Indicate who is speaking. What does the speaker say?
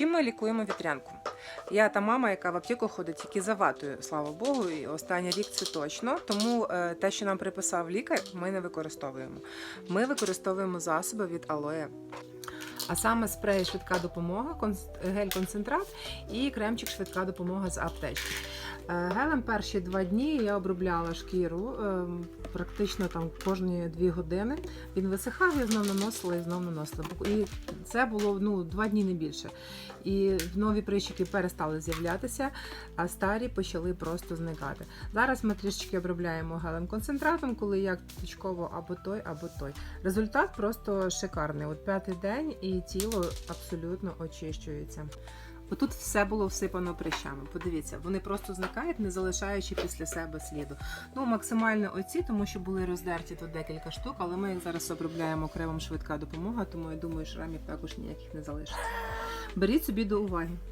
Speaker 1: Чим ми лікуємо вітрянку? Я та мама, яка в аптеку ходить тільки за ватою, слава Богу, і останній рік це точно. Тому е, те, що нам приписав лікар, ми не використовуємо. Ми використовуємо засоби від алоє. А саме спрей швидка допомога, гель-концентрат і кремчик швидка допомога з аптечки. Е, Гелем перші два дні я обробляла шкіру ем, практично там кожні дві години. Він висихав, я знов наносила і знов наносила. І це було ну, два дні не більше. І нові прищики перестали з'являтися, а старі почали просто зникати. Зараз ми трішечки обробляємо гелем концентратом, коли як точково або той, або той. Результат просто шикарний. От п'ятий день тіло абсолютно очищується. Отут все було всипано прищами. Подивіться, вони просто зникають, не залишаючи після себе сліду. Ну, максимально оці, тому що були роздерті тут декілька штук, але ми їх зараз обробляємо кремом швидка допомога, тому я думаю, шрамів також ніяких не залишиться. Беріть собі до уваги.